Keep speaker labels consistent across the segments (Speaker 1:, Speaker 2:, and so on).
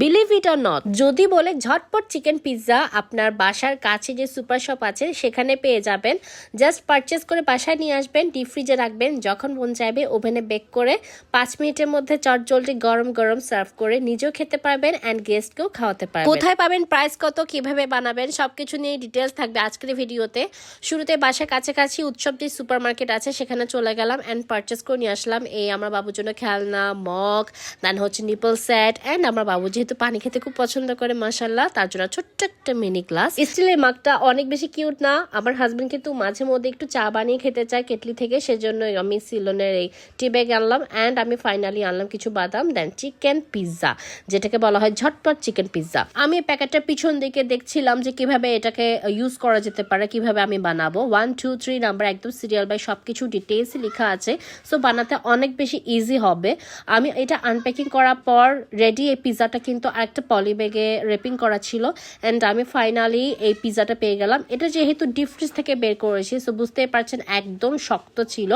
Speaker 1: Believe it or not যদি বলে ঝটপট চিকেন পিৎজা আপনার বাসার কাছে যে সুপার শপ আছে, সেখানে পেয়ে যাবেন। জাস্ট পারচেস করে বাসায় নিয়ে আসবেন ডিপ ফ্রিজে রাখবেন। যখন মন চাইবে ওভেনে বেক করে পাঁচ মিনিটের মধ্যে চটজলটি গরম গরম সার্ভ করে নিজেও খেতে পারবেন অ্যান্ড গেস্টকেও খাওয়াতে পারবেন। কোথায় পাবেন প্রাইস কত, কীভাবে বানাবেন, সবকিছু নিয়ে ডিটেলস থাকবে আজকের ভিডিওতে শুরুতে বাসার কাছাকাছি উৎসব যে সুপার মার্কেট আছে, সেখানে চলে গেলাম অ্যান্ড পারচেস করে নিয়ে আসলাম। এই আমার বাবুর জন্য খেলনা, মগ দেন হচ্ছে নিপল সেট অ্যান্ড আমার বাবু যেহেতু পানি খেতে খুব পছন্দ করে মাসাল্লাহ তার জন্য ছোট্ট একটা মিনি গ্লাস স্টিলের মাগটা অনেক বেশি কিউট না? আমার হাজবেন্ড কিন্তু মাঝে মধ্যে একটু চা বানিয়ে খেতে চায় কেটলি থেকে, সেজন্য আমি সিলনের এই টি ব্যাগ আনলাম অ্যান্ড আমি ফাইনালি আনলাম কিছু বাদাম দেন চিকেন পিৎজা যেটাকে বলা হয় ঝটপট চিকেন পিৎজা আমি প্যাকেটটার পিছন দিকে দেখছিলাম যে কীভাবে এটাকে ইউজ করা যেতে পারে, কীভাবে আমি বানাবো। ওয়ান টু থ্রি নাম্বার একদম সিরিয়াল বাই সব কিছু ডিটেলস লেখা আছে সো বানাতে অনেক বেশি ইজি হবে। আমি এটা আনপ্যাকিং করার পর রেডি এই পিৎজাটা কিন্তু আরেকটা পলি ব্যাগে রেপিং করা ছিল অ্যান্ড আমি ফাইনালি এই পিৎজাটা পেয়ে গেলাম। এটা যেহেতু ডিপ ফ্রিজ থেকে বের করেছি সো বুঝতেই পারছেন একদম শক্ত ছিল।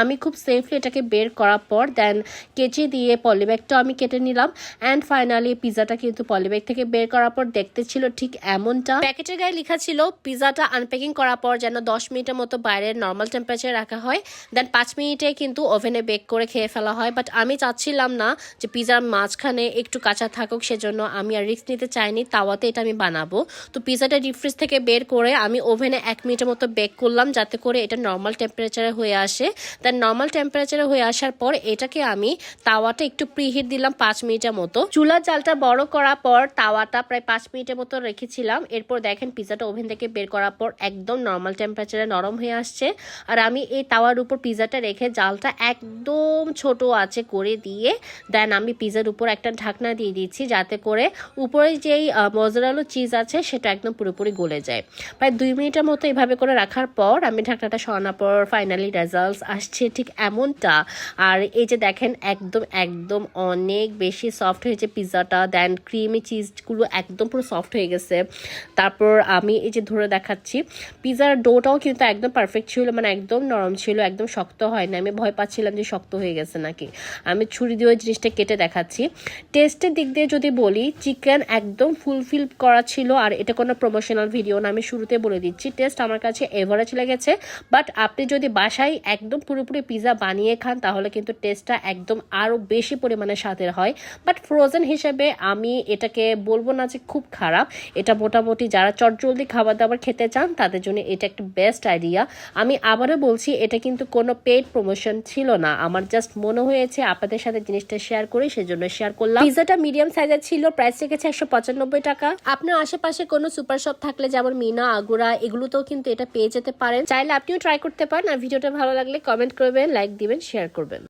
Speaker 1: আমি খুব সেফলি এটাকে বের করার পর দেন কেচি দিয়ে পলিব্যাগটা আমি কেটে নিলাম অ্যান্ড ফাইনালি পিৎজাটা কিন্তু পলিব্যাগ থেকে বের করার পর দেখতে ছিল ঠিক এমনটা। প্যাকেটের গায়ে লেখা ছিল পিৎজাটা আনপ্যাকিং করার পর যেন দশ মিনিটের মতো বাইরের নর্মাল টেম্পারেচারে রাখা হয় দেন পাঁচ মিনিটে কিন্তু ওভেনে বেক করে খেয়ে ফেলা হয়। বাট আমি চাচ্ছিলাম না যে পিৎজার মাঝখানে একটু কাঁচা থাকুক, সেজন্য আমি আর রিস্ক নিতে চাইনি, তাওয়াতে এটা আমি বানাবো। তো পিৎজাটা ডিপ ফ্রিজ থেকে বের করে আমি ওভেনে এক মিনিটের মতো বেক করলাম, যাতে করে এটা নর্মাল টেম্পারেচারে হয়ে আসে। দেন নর্মাল টেম্পারেচারে হয়ে আসার পর এটাকে আমি তাওয়াটা একটু প্রিহিট দিলাম পাঁচ মিনিটের মতো। চুলার জালটা বড় করার পর তাওয়াটা প্রায় পাঁচ মিনিটের মতো রেখেছিলাম। এরপর দেখেন পিৎজাটা ওভেন থেকে বের করার পর একদম নর্মাল টেম্পারেচারে নরম হয়ে আসছে। আর আমি এই তাওয়ার উপর পিৎজাটা রেখে জালটা একদম ছোট আছে করে দিয়ে দেন আমি পিৎজার উপর একটা ঢাকনা দিয়ে দিচ্ছি যাতে করে উপরে যেই মজরালো চিজ আছে সেটা একদম পুরোপুরি গলে যায়। প্রায় দুই মিনিটের মতো এভাবে করে রাখার পর আমি ঢাকনাটা সরানোর পর ফাইনালি রেজাল্টস আসছে ঠিক এমনটা। আর এই যে দেখেন একদম একদম অনেক বেশি সফট হয়েছে পিৎজাটা দেন ক্রিমি চিজগুলো একদম পুরো সফট হয়ে গেছে। তারপর আমি এই যে ধরে দেখাচ্ছি পিৎজার ডোটাও কিন্তু একদম পারফেক্ট ছিল মানে একদম নরম ছিল, একদম শক্ত হয় না আমি ভয় পাচ্ছিলাম যে শক্ত হয়ে গেছে নাকি। আমি ছুরি দিয়ে ওই জিনিসটা কেটে দেখাচ্ছি। টেস্টের দিক দিয়ে যদি বলি, চিকেন একদম ফুলফিল করা ছিল আর এটা কোনো প্রমোশনাল ভিডিও না। আমি শুরুতে বলে দিচ্ছি টেস্ট আমার কাছে এভারেজ লেগেছে। বাট আপনি যদি বাসায় একদম পুরোপুরি পিৎজা বানিয়ে খান, তাহলে কিন্তু টেস্টটা একদম আরও বেশি পরিমাণে স্বাদের হয়। বাট ফ্রোজেন হিসেবে আমি এটাকে বলব না যে খুব খারাপ। এটা মোটামুটি যারা চটজলদি খাবার দাবার খেতে চান, তাদের জন্য এটা একটা বেস্ট আইডিয়া আমি আবারও বলছি, এটা কিন্তু কোনো পেড প্রমোশন ছিল না। আমার জাস্ট মনে হয়েছে, আপনাদের সাথে জিনিসটা শেয়ার করি, সেজন্য শেয়ার করলাম। পিজাটা মিডিয়াম সাইজের ছিল প্রাইস রেখেছে একশো পঁচানব্বই টাকা। আপনার আশেপাশে কোনো সুপার শপ থাকলে যেমন মিনা, আগুরা, এগুলোতেও কিন্তু এটা পেয়ে যেতে পারেন। চাইলে আপনিও ট্রাই করতে পারেন, আর ভিডিওটা ভালো লাগলে কমেন্ট করবেন লাইক দিবেন শেয়ার করবেন।